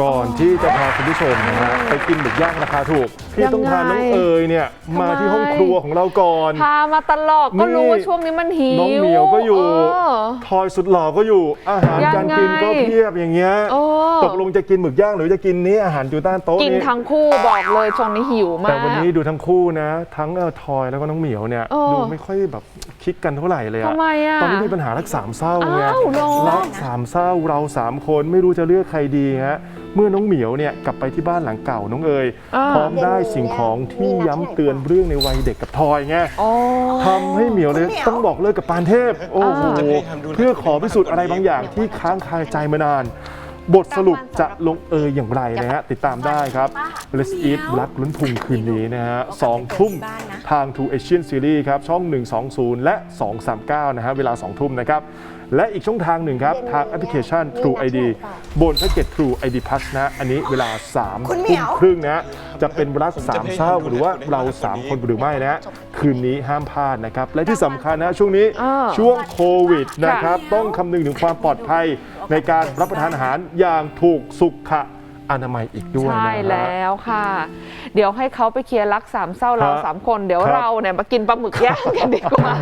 ก่อนที่จะพาคุณผู้ชมนะฮะไปกินหมึกย่างราคาถูกพี่ต้องพาน้องเอ๋ยเนี่ยมาที่ห้องครัวของเราก่อน พามาตลอดก็รู้นี่ว่าช่วงนี้มันหิวน้องเหมียวก็อยู่เออทอยสุดหล่อก็อยู่ อาหารยังการกินก็ไงเพียบอย่างเงี้ยโอ้ตกลงจะกินหมึกย่างหรือจะกินนี้อาหารอยู่ใต้โต๊ะกินนี่ทั้งคู่บอกเลยช่วงนี้หิวมากแต่วันนี้ดูทั้งคู่นะ ทั้งเออทอยแล้วก็น้องเหมียวเนี่ยเออดูไม่ค่อยแบบคิดกันเท่าไหร่เลยอะทำไมอะตอนนี้มีปัญหารักสามเศร้าไงอ้าวเหรอรักสามเศร้าเราสามคนไม่รู้จะเลือกใครดีฮะ เมื่อน้องเหมียวเนี่ยกลับไปที่บ้านหลังเก่าน้องเอ๋ยอ่า พร้อมได้สิ่งของที่ย้ำเตือนเรื่องในวัยเด็กกับทอยไงโอ้ทำให้เหมียวเลยต้องบอกเลิกกับปานเทพ โอ้โหอ่า เพื่อขอพิสูจน์อะไรบางอย่างที่ค้างคาใจมานาน บทสรุปจะลงเอยอย่างไรนะฮะ ติดตามได้ครับ Let's Eat รักลุ้นพุงคืนนี้นะฮะสองทุ่มทาง True Asian Series ครับ ช่อง 120 และ 239 นะฮะ เวลา 2 ทุ่มนะครับ และอีกช่องทางหนึ่งครับ ทางแอปพลิเคชัน True ID บนแพ็กเกจ True ID Plus นะ อันนี้เวลา3คุณเหมีทุ่มยวครึ่งนะ จะเป็นรักสามเศร้าหรือว่าเรา 3 คนหรือไม่นะ คืนนี้ห้ามพลาดนะครับ และที่สำคัญนะช่วงนี้อ่าช่วงโควิดนะครับ ต้องคำนึงถึงความปลอดภัยในการรับประทานอาหารอย่างถูกสุขอนามัยอีกด้วยใช่นะฮะ แล้วค่ะ เดี๋ยวให้เขาไปเคลียร์รักสามเศร้าเราฮะสามคน เดี๋ยวครับ เราเนี่ยมากินปลาหมึกย่างกันดีกว่า